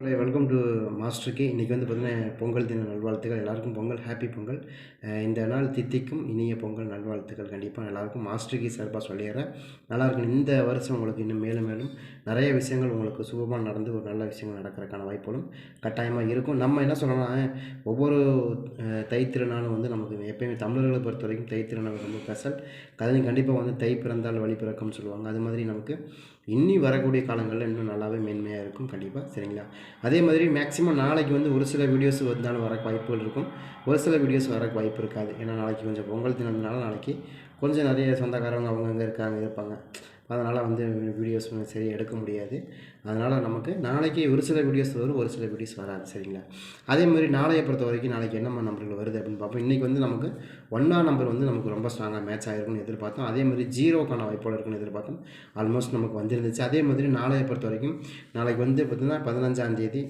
Hello welcome to மாஸ்டருக்கு இன்றைக்கி வந்து பார்த்திங்கன்னா பொங்கல் தின நல்வாழ்த்துக்கள். எல்லாருக்கும் பொங்கல் ஹாப்பி பொங்கல். இந்த நாள் தித்திக்கும் இனிய பொங்கல் நல்வாழ்த்துக்கள். கண்டிப்பாக எல்லாருக்கும் மாஸ்டருக்கு சார்பாக சொல்லிடுறேன். நல்லாயிருக்கும் இந்த வருஷம் உங்களுக்கு இன்னும் மேலும் மேலும் நிறைய விஷயங்கள் உங்களுக்கு சுபமாக நடந்து ஒரு நல்ல விஷயங்கள் நடக்கிறதுக்கான வாய்ப்புகளும் கட்டாயமாக இருக்கும். நம்ம என்ன சொல்லலாம் ஒவ்வொரு அஹ், தை திருநாளும் வந்து நமக்கு எப்பயுமே தமிழர்களை பொறுத்த வரைக்கும் தை திருநாள் ரொம்ப ஸ்பெஷல். கதையும் கண்டிப்பாக வந்து தை பிறந்தால் வழி பிறக்கும்னு சொல்லுவாங்க. அது மாதிரி நமக்கு இன்னி வரக்கூடிய காலங்களில் இன்னும் நல்லாவே மேன்மையாக இருக்கும் கண்டிப்பாக சரிங்களா? அதே மாதிரி மேக்ஸிமம் நாளைக்கு வந்து ஒரு சில வீடியோஸ் வந்தாலும் வர வாய்ப்புகள் இருக்கும். ஒரு சில வீடியோஸ் வர வாய்ப்பு இருக்காது. ஏன்னா நாளைக்கு கொஞ்சம் பொங்கல் தினம்னால நாளைக்கு கொஞ்சம் நிறைய சொந்தக்காரங்க அவங்கவுங்க இருக்காங்க இருப்பாங்க. அதனால் வந்து வீடியோஸ் சரி எடுக்க முடியாது. அதனால் நமக்கு நாளைக்கு ஒரு சில வீடியோஸ் வரும் ஒரு சில வீடியோஸ் வராது சரிங்களா? அதே மாதிரி நாளையை பொறுத்த வரைக்கும் நாளைக்கு என்னம்மா நம்பர்கள் வருது அப்படின்னு பார்ப்போம். இன்றைக்கி வந்து நமக்கு ஒன்றாம் நம்பர் வந்து நமக்கு ரொம்ப ஸ்ட்ராங்காக மேட்ச் ஆகிருக்குன்னு எதிர்பார்த்தோம். அதே மாதிரி ஜீரோக்கான வாய்ப்போடு இருக்குன்னு எதிர்பார்த்தோம். ஆல்மோஸ்ட் நமக்கு வந்துருந்துச்சு. அதே மாதிரி நாளையை பொறுத்த வரைக்கும் நாளைக்கு வந்து பார்த்திங்கன்னா பதினஞ்சாந்தேதி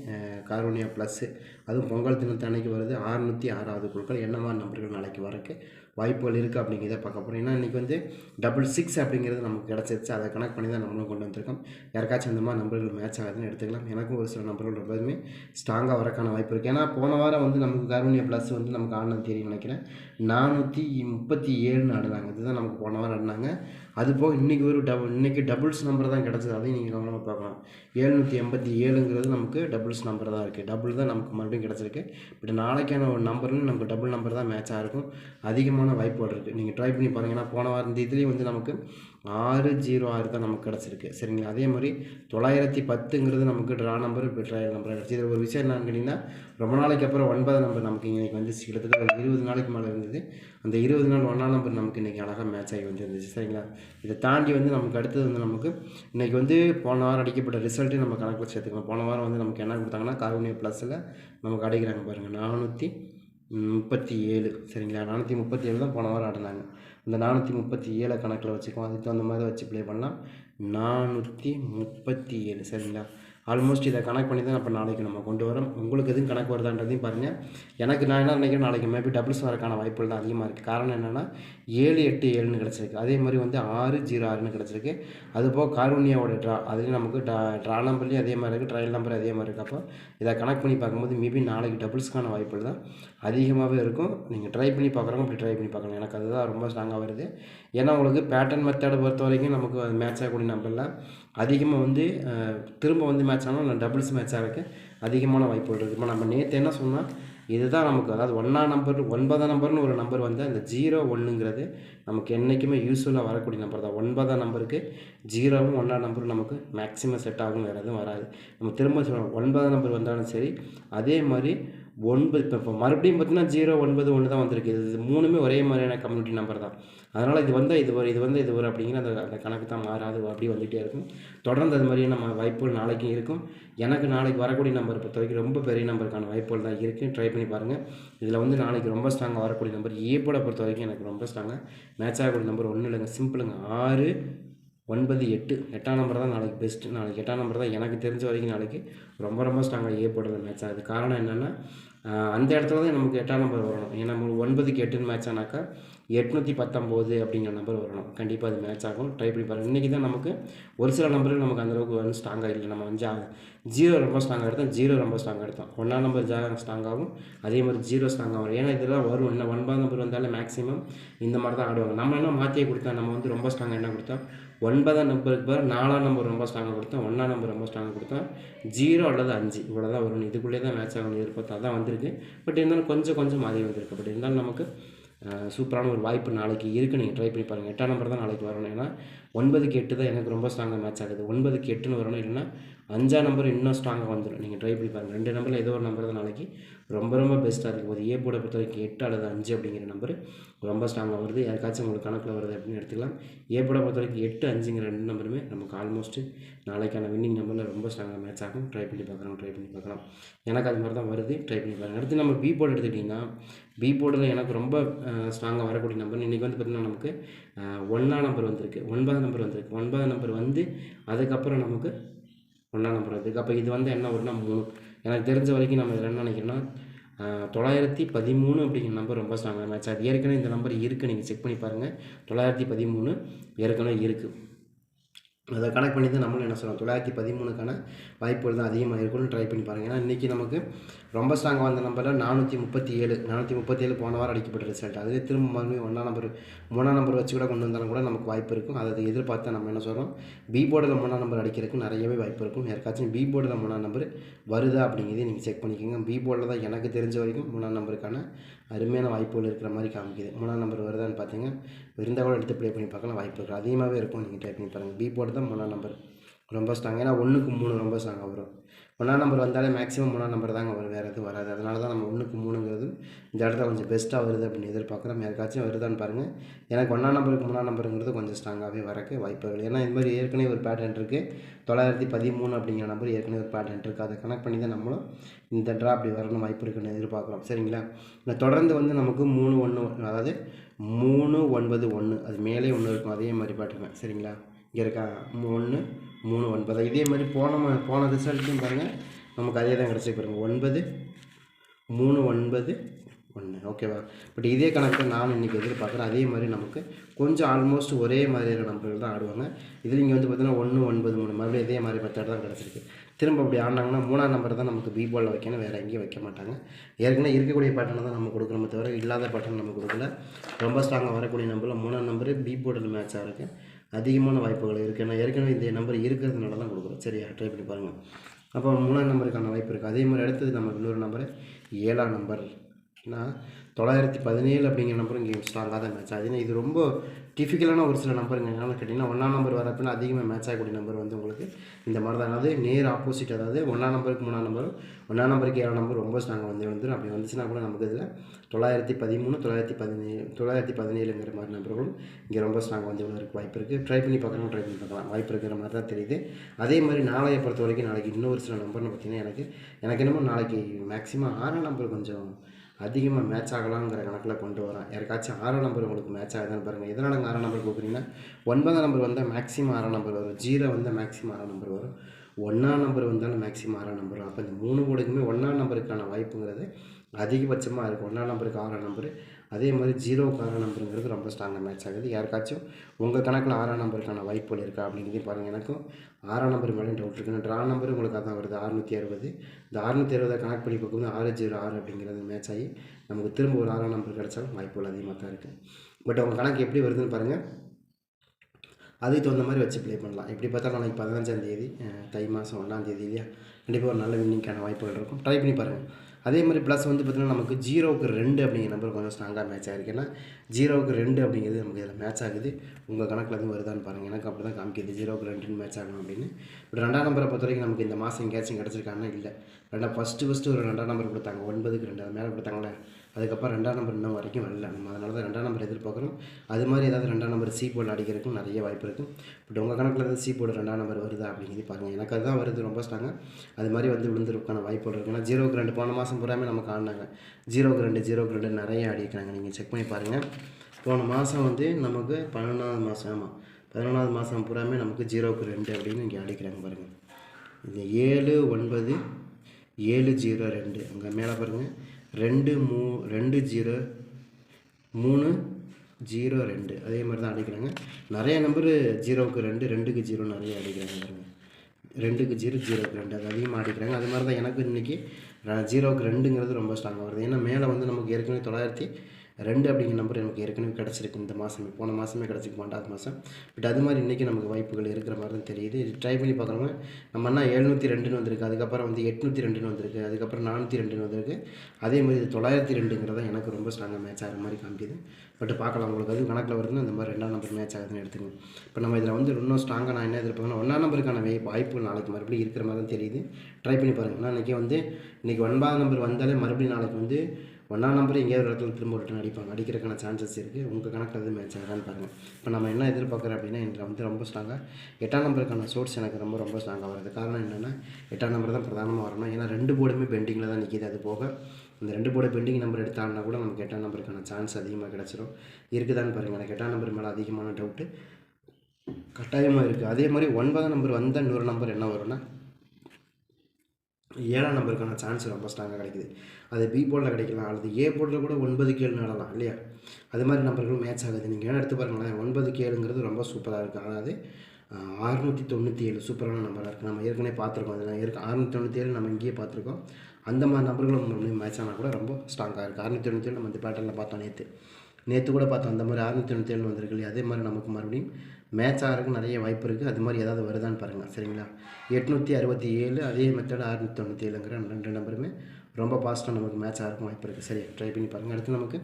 காரோனியா ப்ளஸ்ஸு அதுவும் பொங்கல் தினத்து அன்னைக்கு வருது. ஆறுநூற்றி ஆறாவது குழுக்கள். என்ன மாதிரி நம்பர்கள் நாளைக்கு வரக்கு? வாய்ப்புகள் இருக்குது அப்படிங்கிறத பார்க்க போகிறோம் ஏன்னா இன்றைக்கி வந்து டபுள் சிக்ஸ் அப்படிங்கிறது நமக்கு கிடச்சிருச்சு. அதை கனெக்ட் பண்ணி தான் நம்மளும் கொண்டு வந்திருக்கோம். யாருக்காச்சும் இந்த மாதிரி நம்பர்கள் மேட்ச் ஆகுதுன்னு எடுத்துக்கலாம். எனக்கும் ஒரு சில நம்பர்கள் ரொம்பவுமே ஸ்ட்ராங்காக வரக்கான வாய்ப்பு இருக்குது ஏன்னா போன வாரம் வந்து நமக்கு கார்வனியா ப்ளஸ் வந்து நமக்கு ஆனது தெரியும் நினைக்கிறேன். நானூற்றி முப்பத்தி ஏழுன்னு ஆடுனாங்க. இதுதான் நமக்கு போன வாரம் ஆடினாங்க. அது போக இன்றைக்கி ஒரு டபுள் இன்றைக்கி டபுள்ஸ் நம்பர் தான் கிடச்சது. அதையும் நீங்கள் கவனமாக பார்க்கலாம் ஏழுநூற்றி எண்பத்தி ஏழுங்கிறது நமக்கு டபுள்ஸ் நம்பர் தான் இருக்குது டபுள் தான் நமக்கு மறுபடியும் கிடச்சிருக்கு. பட் நாளைக்கான ஒரு நம்பர்னு நமக்கு டபுள் நம்பர் தான் மேட்சாக இருக்கும். அதிகமாக அதிகமான வாய்ப்புகள் இருக்குது நீங்கள் ட்ரை பண்ணி பாருங்க ஏன்னா போன வாரம் இதுலேயும் வந்து நமக்கு ஆறு ஜீரோ ஆறு தான் நமக்கு கிடச்சிருக்கு. சரிங்களா? அதே மாதிரி தொள்ளாயிரத்தி பத்துங்கிறது நமக்கு ட்ரா நம்பர் இப்போ ட்ரையல் நம்பர் கிடச்சி. இதில் ஒரு விஷயம் என்னன்னு கேட்டிங்கன்னா ரொம்ப நாளைக்கு அப்புறம் ஒன்பது நம்பர் நமக்கு இன்றைக்கி வந்து கிட்டத்தட்ட ஒரு இருபது நாளைக்கு மேலே இருந்தது. அந்த இருபது நாள் ஒன்றாம் நம்பர் நமக்கு இன்றைக்கி அழகாக மேட்ச் ஆகி வந்துருந்துச்சு. சரிங்களா? இதை தாண்டி வந்து நமக்கு அடுத்தது வந்து நமக்கு இன்றைக்கி வந்து போன வாரம் அடிக்கப்பட்ட ரிசல்ட்டு நம்ம கணக்கில் சேர்த்துக்கலாம் போன வாரம் வந்து நமக்கு என்ன கொடுத்தாங்கன்னா கார்போனியா ப்ளஸில் நமக்கு அடிக்கிறாங்க பாருங்கள் நானூற்றி முப்பத்தி ஏழு சரிங்களா? நானூற்றி முப்பத்தி ஏழு தான் போன வாரம் ஆடினாங்க. இந்த நானூற்றி முப்பத்தி ஏழை கணக்கில் வச்சுக்குவோம். அதுக்கு தகுந்த மாதிரி வச்சு ப்ளே பண்ணால் நானூற்றி முப்பத்தி ஏழு சரிங்களா? ஆல்மோஸ்ட் இதை கணக்கு பண்ணி தான் அப்போ நாளைக்கு நம்ம கொண்டு வரோம். உங்களுக்கு எதுவும் கணக்கு வருதான்றதையும் பாருங்கள் எனக்கு நான் என்ன நினைக்கிறேன் நாளைக்கு மேபி டபுள்ஸ் வரக்கான வாய்ப்புகள் தான் அதிகமாக இருக்குது காரணம் என்னென்னா ஏழு எட்டு ஏழுன்னு கிடச்சிருக்கு. அதே மாதிரி வந்து ஆறு ஜீரோ ஆறுன்னு கிடச்சிருக்கு. அதுபோக கார்வனியாவோட ட்ரா அதுலேயும் நமக்கு ட்ரா ட்ரா நம்பர்லேயும் அதே மாதிரி இருக்குது ட்ரையல் நம்பர் அதே மாதிரி இருக்குது அப்போ இதை கணக்கு பண்ணி பார்க்கும்போது மேபி நாளைக்கு டபுள்ஸ்க்கான வாய்ப்புகள் தான். அதிகமாகவே இருக்கும். நீங்கள் ட்ரை பண்ணி பார்க்குறவங்க அப்படி ட்ரை பண்ணி பார்க்கணும் எனக்கு அதுதான் ரொம்ப ஸ்ட்ராங்காக வருது. ஏன்னா உங்களுக்கு பேட்டர்ன் மெத்தடை பொறுத்த வரைக்கும் நமக்கு மேட்ச் ஆகக்கூடிய நம்பரில் அதிகமாக வந்து திரும்ப வந்து மேட்ச் ஆனால் டபுள்ஸ் மேட்ச் ஆகிறதுக்கு அதிகமான வாய்ப்புகள் இருக்குது இப்போ நம்ம நேற்று என்ன சொன்னால் இதுதான் நமக்கு அதாவது ஒன்றா நம்பர் ஒன்பதாம் நம்பர்னு ஒரு நம்பர் வந்து அந்த ஜீரோ ஒன்றுங்கிறது நமக்கு என்றைக்குமே யூஸ்ஃபுல்லாக வரக்கூடிய நம்பர் தான். ஒன்பதாம் நம்பருக்கு ஜீரோவும் ஒன்றாம் நம்பரும் நமக்கு மேக்ஸிமம் செட் ஆகும் வேறு எதுவும் வராது. நம்ம திரும்ப சொல்லுவோம் ஒன்பதாம் நம்பர் வந்தாலும் சரி அதே மாதிரி ஒன்பது இப்போ இப்போ மறுபடியும் பார்த்தீங்கன்னா ஜீரோ ஒன்பது ஒன்று தான் வந்திருக்கு. இது மூணுமே ஒரே மாதிரியான கம்யூனிட்டி நம்பர் தான். அதனால் இது வந்தால் இது வரும் இது வந்து இது ஒரு அப்படிங்கிற அந்த அந்த கணக்கு தான் மாறாது அப்படியே வந்துகிட்டே இருக்கும். தொடர்ந்து அது மாதிரியே நம்ம வாய்ப்புகள் நாளைக்கும் இருக்கும். எனக்கு நாளைக்கு வரக்கூடிய நம்பர் பொறுத்த வரைக்கும் ரொம்ப பெரிய நம்பருக்கான வாய்ப்புகள் தான் இருக்குது ட்ரை பண்ணி பாருங்கள் இதில் வந்து நாளைக்கு ரொம்ப ஸ்ட்ராங்காக வரக்கூடிய நம்பர் ஏப்போட பொறுத்த வரைக்கும் எனக்கு ரொம்ப ஸ்ட்ராங்காக மேட்ச் ஆகக்கூடிய நம்பர் ஒன்றும் இல்லைங்க. சிம்பிளுங்க ஆறு ஒன்பது எட்டு எட்டாம் நம்பர் தான் நாளைக்கு பெஸ்ட்டு நாளைக்கு எட்டாம் நம்பர் தான் எனக்கு தெரிஞ்ச வரைக்கும் நாளைக்கு ரொம்ப ரொம்ப ஸ்ட்ராங்காக ஏ போடுறது மேட்ச் ஆகுது காரணம் என்னென்னா அந்த இடத்துல தான் நமக்கு எட்டாம் நம்பர் வரணும். ஏன்னா நம்ம ஒன்பதுக்கு எட்டுன்னு மேட்ச் ஆனாக்கா எட்நூற்றி பத்தொம்போது அப்படிங்கிற நம்பர் வரணும். கண்டிப்பாக அது மேட்ச் ஆகும். ட்ரை பண்ணி பாருங்கள் இன்றைக்கி தான் நமக்கு ஒரு சில நம்பர்கள் நமக்கு அந்தளவுக்கு வந்து ஸ்ட்ராங்காக இல்லை. நம்ம வந்து ஜீரோ ரொம்ப ஸ்ட்ராங்காக எடுத்தோம் ஜீரோ ரொம்ப ஸ்ட்ராங்காக எடுத்தோம். ஒன்றாம் நம்பர் ஜா ஸ்ட்ராங்காகவும் அதே மாதிரி ஜீரோ ஸ்ட்ராங்காக வரும் ஏன்னா இதெல்லாம் வரும். என்ன ஒன்பதாம் நம்பர் வந்தாலே மேக்ஸிமம் இந்த மாதிரி தான் ஆடுவாங்க. நம்ம என்ன மாற்றியே கொடுத்தா நம்ம வந்து ரொம்ப ஸ்ட்ராங்காக என்ன கொடுத்தா ஒன்பதாம் நம்பருக்கு பதிலாக நாலாம் நம்பர் ரொம்ப ஸ்ட்ராங்காக கொடுத்தோம் ஒன்றாம் நம்பர் ரொம்ப ஸ்ட்ராங்காக கொடுத்தோம் ஜீரோ அல்லது அஞ்சு. இவ்வளோ தான் வரும். இதுக்குள்ளே தான் மேட்ச் ஆகணும் எதிர்பார்த்து அதான் வந்திருக்கு. பட் இருந்தாலும் கொஞ்சம் கொஞ்சம் மாறி வந்திருக்கு. பட் இருந்தாலும் நமக்கு சூப்பரான ஒரு வாய்ப்பு நாளைக்கு இருக்குது நீங்கள் ட்ரை பண்ணி பாருங்கள் எட்டாம் நம்பர் தான் நாளைக்கு வரணும் ஏன்னா ஒன்பதுக்கு எட்டு தான் எனக்கு ரொம்ப ஸ்ட்ராங்காக மேட்ச் ஆகுது. ஒன்பதுக்கு எட்டுன்னு வரணும் இல்லைன்னா அஞ்சாம் நம்பர் இன்னும் ஸ்ட்ராங்காக வந்துடும் நீங்கள் ட்ரை பண்ணி பாருங்கள் ரெண்டு நம்பரில் ஏதோ ஒரு நம்பர் தான் நாளைக்கு ரொம்ப ரொம்ப பெஸ்ட்டாக இருக்குது போது ஏ போர்டை பொறுத்த வரைக்கும் எட்டு அல்லது அஞ்சு அப்படிங்கிற நம்பர் ரொம்ப ஸ்ட்ராங்காக வருது. யாருக்காச்சும் உங்களுக்கு கணக்கில் வருது அப்படின்னு எடுத்துக்கலாம். ஏ போர்டை பொறுத்த வரைக்கும் எட்டு அஞ்சுங்கிற ரெண்டு நம்பருமே நமக்கு ஆல்மோஸ்ட்டு நாளைக்கான வின்னிங் நம்பரில் ரொம்ப ஸ்ட்ராங்காக மேட்ச் ஆகும். ட்ரை பண்ணி பார்க்கலாம் ட்ரை பண்ணி பார்க்கலாம். எனக்கு அது மாதிரி தான் வருது. ட்ரை பண்ணி பாருங்கள் அடுத்து நம்ம பி போர்டு எடுத்துக்கிட்டிங்கன்னா பி போர்டில் எனக்கு ரொம்ப ஸ்ட்ராங்காக வரக்கூடிய நம்பர் இன்றைக்கி வந்து பார்த்திங்கன்னா நமக்கு ஒன்றாம் நம்பர் வந்திருக்கு. ஒன்பதாம் நம்பர் வந்திருக்கு. ஒன்பதாம் நம்பர் வந்து அதுக்கப்புறம் நமக்கு ஒன்றாம் நம்பர் வந்திருக்கு. அப்போ இது வந்து என்ன வரும்னா மூணு. எனக்கு தெரிஞ்ச வரைக்கும் நம்ம இதில் என்ன நினைக்கிறோன்னா தொள்ளாயிரத்தி பதிமூணு அப்படிங்கிற நம்பர் ரொம்ப ஸ்ட்ராங்காக மேட்ச் அது ஏற்கனவே இந்த நம்பர் இருக்குது நீங்கள் செக் பண்ணி பாருங்கள் தொள்ளாயிரத்தி பதிமூணு ஏற்கனவே இருக்குது அதை கனெக்ட் பண்ணி தான் நம்மளும் என்ன சொல்கிறோம் தொள்ளாயிரத்தி பதிமூணுக்கான வாய்ப்புகள் தான் அதிகமாக இருக்கும்னு ட்ரை பண்ணி பாருங்கள் ஏன்னா இன்றைக்கி நமக்கு ரொம்ப ஸ்ட்ராங்காக வந்த நம்பரில் நானூற்றி முப்பத்தி ஏழு நானூற்றி முப்பத்தி ஏழு போன வாரம் அடிக்கப்பட்ட ரிசல்ட் அதுவே திரும்ப மறுபடியும் ஒன்றாம் நம்பர் மூணாம் நம்பர் வச்சு கூட கொண்டு வந்தாலும் கூட நமக்கு வாய்ப்பு இருக்கும். அதை எதிர்பார்த்து நம்ம என்ன சொல்கிறோம் பி போர்டில் மூணாம் நம்பர் அடிக்கிறதுக்கு நிறையவே வாய்ப்பு இருக்கும். யாருக்காச்சும் பி போர்டில் மூணாம் நம்பர் வருதா அப்படிங்கிறதே நீங்கள் செக் பண்ணிக்கோங்க. பி போர்டில் தான் எனக்கு தெரிஞ்ச வரைக்கும் மூணாம் நம்பருக்கான அருமையான வாய்ப்புகள் இருக்கிற மாதிரி காமிக்குது. மூணாம் நம்பர் வருதான்னு பார்த்தீங்க இருந்தால் கூட எடுத்து ப்ளே பண்ணி பார்க்கலாம் வாய்ப்பு இருக்குது அதிகமாகவே இருக்கும். நீங்கள் ட்ரை பண்ணி பாருங்கள் பி போர்டு தான் மூணாம் நம்பர் ரொம்ப ஸ்ட்ராங் ஏன்னா ஒன்றுக்கு மூணு ரொம்ப ஸ்ட்ராங்காக வரும். ஒன்றாம் நம்பர் வந்தாலே மேக்ஸிமம் மூணாம் நம்பர் தாங்க வரும். வேறு எதுவும் வராது. அதனால தான் நம்ம ஒன்றுக்கு மூணுங்கிறது இந்த இடத்துல கொஞ்சம் பெஸ்ட்டாக வருது அப்படின்னு எதிர்பார்க்குறோம். யாருக்காச்சும் வருதான்னு பாருங்கள் எனக்கு ஒன்றாம் நம்பருக்கு மூணாம் நம்பருங்கிறது கொஞ்சம் ஸ்ட்ராங்காகவே வரக்கு வாய்ப்புகள். ஏன்னா இந்த மாதிரி ஏற்கனவே ஒரு பேட்டர்ன் இருக்குது தொள்ளாயிரத்தி பதிமூணு அப்படிங்கிற நம்பர் ஏற்கனவே ஒரு பேட்டர்ன் இருக்குது அதை கனெக்ட் பண்ணி தான் நம்மளும் இந்த ட்ரா அப்படி வரணும் வாய்ப்பு இருக்குன்னு எதிர்பார்க்குறோம். சரிங்களா? இந்த தொடர்ந்து வந்து நமக்கு மூணு ஒன்று அதாவது மூணு ஒன்பது ஒன்று அது மேலே ஒன்று இருக்கும். அதே மாதிரி பாட்டுருங்க சரிங்களா? இங்கே இருக்கா ஒன்று மூணு ஒன்பது. இதே மாதிரி போன போன ரிசல்ட்டும் பாருங்கள் நமக்கு அதே தான் கிடச்சி பாருங்கள் ஒன்பது மூணு ஒன்பது ஒன்று. ஓகேவா? பட் இதே கணக்கு நான் இன்றைக்கி எதிர்பார்க்குறேன். அதே மாதிரி நமக்கு கொஞ்சம் ஆல்மோஸ்ட் ஒரே மாதிரியான நம்பர்கள் தான் ஆடுவாங்க. இதில் இங்கே வந்து பார்த்தீங்கன்னா ஒன்று ஒன்பது மூணு. மறுபடியும் இதே மாதிரி மெத்தட் தான் கிடச்சிருக்கு. திரும்ப அப்படி ஆனாங்கன்னா மூணாம் நம்பர் தான் நமக்கு பி வைக்கணும். வேறு எங்கேயும் வைக்க மாட்டாங்க. ஏற்கனவே இருக்கக்கூடிய பேட்டர்னை தான் நம்ம கொடுக்குறோமே தவிர இல்லாத பேட்டர்ன் நம்ம கொடுக்கல. ரொம்ப ஸ்ட்ராங்காக வரக்கூடிய நம்பரில் மூணாம் நம்பரு பி போர்டில் மேட்ச் ஆகிறதுக்கு அதிகமான வாய்ப்புகள் இருக்குது ஏன்னா ஏற்கனவே இந்த நம்பர் இருக்கிறதுனால தான் கொடுக்குறோம். சரியா? ட்ரை பண்ணி பாருங்கள் அப்போ மூணாம் நம்பருக்கான வாய்ப்பு இருக்குது அதே மாதிரி அடுத்தது நம்ம இன்னொரு நம்பர் ஏழாம் நம்பர் ஏன்னா தொள்ளாயிரத்தி பதினேழு அப்படிங்கிற நம்பரும் இங்கே ஸ்ட்ராங்காக தான் மேட்ச் ஆகுது. இது ரொம்ப டிஃபிகலான ஒரு சில நம்பருங்க என்னென்னு கேட்டிங்கன்னா ஒன்றாம் நம்பர் வரப்பின்னா அதிகமாக மேட்ச் ஆகக்கூடிய நம்பர் வந்து உங்களுக்கு இந்த மாதிரி தான். அதாவது நேர் ஆப்போசிட் அதாவது ஒன்றாம் நம்பருக்கு மூணாம் நம்பரும் ஒன்றாம் நம்பருக்கு ஏழாம் நம்பர் ரொம்ப ஸ்ட்ராங்காக வந்து வந்துடும் அப்படி வந்துச்சுன்னா கூட நமக்கு இதில் தொள்ளாயிரத்தி பதிமூணு தொள்ளாயிரத்தி பதினேழு தொள்ளாயிரத்தி பதினேழுங்கிற மாதிரி நம்பர்களும் இங்கே ரொம்ப ஸ்ட்ராங்காக வந்து இருக்கு வாய்ப்பு இருக்குது ட்ரை பண்ணி பார்க்கலாம் ட்ரை பண்ணி பார்க்கலாம். வாய்ப்பு இருக்கிற மாதிரி தான் தெரியுது. அதே மாதிரி நாளையை பொறுத்த வரைக்கும் நாளைக்கு இன்னொரு சில நம்பர்னு பார்த்தீங்கன்னா எனக்கு எனக்கு என்னமோ நாளைக்கு மேக்ஸிமம் ஆறாம் நம்பர் கொஞ்சம் அதிகமாக மேட்ச் ஆகலாங்கிற கணக்கில் கொண்டு வரேன் யாருக்காச்சும் ஆறாம் நம்பர் உங்களுக்கு மேட்ச் ஆகுதுன்னு பாருங்கள் எதனால் நாங்கள் ஆறாம் நம்பர் கொடுக்குறீங்கன்னா ஒன்பதாம் நம்பர் வந்தால் மேக்ஸிமம் ஆறாம் நம்பர் வரும். ஜீரோ வந்தால் மேக்ஸிமம் ஆறாம் நம்பர் வரும். ஒன்றாம் நம்பர் வந்தாலும் மேக்ஸிமம் ஆறாம் நம்பர் வரும். அப்போ இந்த மூணு கோடுக்குமே ஒன்றாம் நம்பருக்கான வாய்ப்புங்கிறது அதிகபட்சமாக இருக்கும். ஒன்றாம் நம்பருக்கு ஆறாம் நம்பர். அதே மாதிரி ஜீரோவுக்கு ஆறாம் நம்பருங்கிறது ரொம்ப ஸ்ட்ராங்காக மேட்ச் ஆகுது. யாருக்காச்சும் உங்கள் கணக்கில் ஆறாம் நம்பருக்கான வாய்ப்புகள் இருக்கா அப்படிங்கிறதையும் பாருங்கள் எனக்கும் ஆறாம் நம்பர் மேலே டவுட் இருக்குது ட்ரா நம்பர் உங்களுக்கு அதான் வருது. அறுநூற்றி அறுபது. இந்த அறுநூற்றி அறுபதை கணக்கு பண்ணி பார்க்கும்போது ஆறு ஜீரோ ஆறு அப்படிங்கிறது மேட்ச் ஆகி நமக்கு திரும்ப ஒரு ஆறாம் நம்பர் கிடச்சாலும் வாய்ப்புகள் அதிகமாக தான் இருக்குது பட் உங்கள் கணக்கு எப்படி வருதுன்னு பாருங்கள் அதுக்கு தகுந்த மாதிரி வச்சு ப்ளே பண்ணலாம். எப்படி பார்த்தாலும் நாளைக்கு பதினஞ்சாம் தேதி தை மாதம் ஒன்றாம் தேதி இல்லையா? கண்டிப்பாக ஒரு நல்ல வின்னிங்கான வாய்ப்புகள் இருக்கும். ட்ரை பண்ணி பாருங்கள் அதே மாதிரி ப்ளஸ் வந்து பார்த்திங்கன்னா நமக்கு ஜீரோவுக்கு ரெண்டு அப்படிங்கிற நம்பர் கொஞ்சம் ஸ்ட்ராங்காக மேட்ச் ஆகிருக்கு ஏன்னா ஜீரோவுக்கு ரெண்டு அப்படிங்கிறது நமக்கு இதில் மேட்ச் ஆகுது. உங்கள் கணக்கில் எதுவும் வருதான்னு பாருங்கள் எனக்கு அப்படி தான் காமிக்கிது. ஜீரோவுக்கு ரெண்டுன்னு மேட்ச் ஆகணும் அப்படின்னு. பட் ரெண்டாம் நம்பரை பொறுத்த வரைக்கும் நமக்கு இந்த மாதம் எங்கேயாச்சும் கிடச்சிருக்காங்கன்னா இல்லை. ரெண்டாம் ஃபஸ்ட்டு ஃபஸ்ட்டு ஒரு ரெண்டாம் நம்பர் கொடுத்தாங்க. ஒன்பதுக்கு ரெண்டு. அது மேலே கொடுத்தாங்களே. அதுக்கப்புறம் ரெண்டாம் நம்பர் இன்னும் வரைக்கும் வரல. நம்ம அதனால தான் ரெண்டாம் நம்பர் எதிர்பார்க்குறோம். அது மாதிரி ஏதாவது ரெண்டாம் நம்பர் சி போர்டு அடிக்கிறதுக்கும் நிறைய வாய்ப்பு இருக்குது பட் உங்கள் கணக்கில் இருந்து சி போர்டு ரெண்டாம் நம்பர் வருதா அப்படிங்கிறது பாருங்கள் எனக்கு அதுதான் வருது ரொம்ப ஸ்ட்ராங்காக அது மாதிரி வந்து விழுந்துருக்கான வாய்ப்புகள் இருக்குது ஏன்னா ஜீரோக்கு ரெண்டு போன மாதம் பூராமே நமக்கு ஆடினாங்க ஜீரோக்கு ரெண்டு ஜீரோக்கு ரெண்டு நிறைய அடிக்கிறாங்க. நீங்கள் செக் பண்ணி பாருங்கள் போன மாதம் வந்து நமக்கு பன்னெண்டாவது மாதம் ஆமாம் பதினொன்றாவது மாதம் பூராமே நமக்கு ஜீரோக்கு ரெண்டு அப்படின்னு இங்கே அடிக்கிறாங்க பாருங்கள் இந்த ஏழு ஒன்பது ஏழு ஜீரோ ரெண்டு அங்கே மேலே பாருங்கள் ரெண்டு மூ ரெண்டு ஜீரோ மூணு ஜீரோ ரெண்டு. அதே மாதிரி தான் அடிக்கிறாங்க. நிறைய நம்பரு ஜீரோவுக்கு ரெண்டு ரெண்டுக்கு ஜீரோ நிறைய அடிக்கிறாங்க பாருங்க. ரெண்டுக்கு ஜீரோ ஜீரோக்கு ரெண்டு. அது அதிகமாக அடிக்கிறாங்க. அது மாதிரி தான் எனக்கு இன்றைக்கி ஜீரோவுக்கு ரெண்டுங்கிறது ரொம்ப ஸ்ட்ராங்காக வருது. ஏன்னா மேலே வந்து நமக்கு ஏற்கனவே தொள்ளாயிரத்தி ரெண்டு அப்படிங்கிற நம்பர் எனக்கு ஏற்கனவே கிடச்சிருக்கு இந்த மாதமே போன மாதமே கிடச்சிருக்கு பன்னெண்டாவது மாதம் பட் அது மாதிரி இன்றைக்கி நமக்கு வாய்ப்புகள் இருக்கிற மாதிரி தான் தெரியுது. இது ட்ரை பண்ணி பார்க்குறவங்க நம்ம என்ன எழுநூற்றி ரெண்டுன்னு வந்திருக்கு. அதுக்கப்புறம் வந்து எட்நூற்றி ரெண்டுன்னு வந்திருக்கு. அதுக்கப்புறம் நானூற்றி ரெண்டுன்னு வந்திருக்கு. அதே மாதிரி இது தொள்ளாயிரத்தி ரெண்டுங்கிறதான் எனக்கு ரொம்ப ஸ்ட்ராங்காக மேட்ச் ஆகிற மாதிரி காமிக்குது. பட் பார்க்கலாம் உங்களுக்கு அது கணக்கில் வருதுன்னா இந்த மாதிரி ரெண்டாம் நம்பர் மேட்ச் ஆகுதுன்னு எடுத்துக்கணும் இப்போ நம்ம இதில் வந்து இன்னும் ஸ்ட்ராங்காக நான் என்ன எதிர்பார்க்கணும் ஒன்றாம் நம்பருக்கான வே- வாய்ப்புகள் நாளைக்கு மறுபடியும் இருக்கிற மாதிரி தான் தெரியுது. ட்ரை பண்ணி பாருங்கள் ஏன்னா இன்றைக்கி வந்து இன்றைக்கி ஒன்பதாம் நம்பர் வந்தாலே மறுபடியும் நாளைக்கு வந்து ஒன்றாம் நம்பர் எங்கேயாவது ஒரு இடத்துல திரும்ப ரிட்டன் அடிப்பாங்க. அடிக்கிறதுக்கான சான்சஸ் இருக்குது உங்கள் கணக்கில் எதுவும் மேட்ச் ஆகிறான்னு பாருங்கள் இப்போ நம்ம என்ன எதிர்பார்க்குறோம் அப்படின்னா எனக்கு வந்து ரொம்ப ஸ்ட்ராங்காக எட்டாம் நம்பருக்கான சோர்ஸ் எனக்கு ரொம்ப ரொம்ப ஸ்ட்ராங்காக வருது. காரணம் என்னென்னா எட்டாம் நம்பர் தான் பிரதானமாக வரணும். ஏன்னா ரெண்டு போர்டுமே பெண்டிங்கில் தான் நிற்கிது அது போக இந்த ரெண்டு போர்டு பெண்டிங் நம்பர் எடுத்தாங்கன்னா கூட நமக்கு எட்டாம் நம்பருக்கான சான்ஸ் அதிகமாக கிடச்சிரும். இருக்குதான்னு பாருங்கள் எனக்கு எட்டாம் நம்பர் மேலே அதிகமான டவுட்டு கட்டாயமாக இருக்குது அதே மாதிரி ஒன்பதாம் நம்பர் வந்தால் இன்னொரு நம்பர் என்ன வரும்னா ஏழாம் நம்பருக்கான சான்ஸ் ரொம்ப ஸ்ட்ராங்காக கிடைக்குது. அது பி போர்டில் கிடைக்கலாம். அல்லது ஏ போர்டில் கூட ஒன்பது கேள் நடலாம் இல்லையா? அது மாதிரி நம்பர்களும் மேட்ச் ஆகுது. நீங்கள் வேணால் எடுத்து பாருங்களேன். ஒன்பது கேளுங்கிறது ரொம்ப சூப்பராக இருக்குது அதாவது அறுநூற்றி தொண்ணூற்றி ஏழு சூப்பரான நம்பராக இருக்குது நம்ம ஏற்கனவே பார்த்துருக்கோம். அதில் ஏற்க அறுநூற்றி தொண்ணூற்றி ஏழு நம்ம இங்கேயே பார்த்துருக்கோம். அந்த மாதிரி நம்பர்களும் மறுபடியும் மேட்ச் ஆனால் கூட ரொம்ப ஸ்ட்ராங்காக இருக்குது அறுநூற்றி தொண்ணூற்றி ஏழு நம்ம இந்த பேட்டர்னில் பார்த்தோம் நேற்று நேற்று கூட பார்த்தோம் அந்த மாதிரி அறுநூற்றி தொண்ணூற்றி ஏழு வந்திருக்கு இல்லையா? அதே மாதிரி நமக்கு மறுபடியும் மேட்ச் ஆகிறதுக்கு நிறைய வாய்ப்பு இருக்குது. அது மாதிரி ஏதாவது வருதான்னு பாருங்கள் சரிங்களா? எட்நூற்றி அறுபத்தி ஏழு அதே மெத்தட் அறுநூற்றி தொண்ணூற்றி ஏழுங்கிற ரெண்டு நம்பருமே ரொம்ப பாஸ்ட்டாக நமக்கு மேட்ச் ஆகிறதுக்கு வாய்ப்பு இருக்குது. சரி ட்ரை பண்ணி பாருங்கள் அடுத்து நமக்கு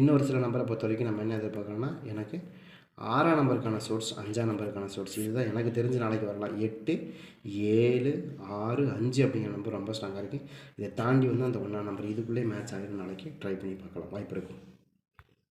இன்னொரு சில நம்பரை பொறுத்த வரைக்கும் நம்ம என்ன எதிர்பார்க்குறோம்னா எனக்கு ஆறாம் நம்பருக்கான சோர்ஸ் அஞ்சாம் நம்பருக்கான சோர்ஸ் இதுதான் எனக்கு தெரிஞ்ச நாளைக்கு வரலாம். எட்டு ஏழு ஆறு அஞ்சு அப்படிங்கிற நம்பர் ரொம்ப ஸ்ட்ராங்காக இருக்குது இதை தாண்டி வந்து அந்த ஒன்றாம் நம்பர் இதுக்குள்ளே மேட்ச் ஆகிற நாளைக்கு ட்ரை பண்ணி பார்க்கலாம். வாய்ப்பு இருக்கும்.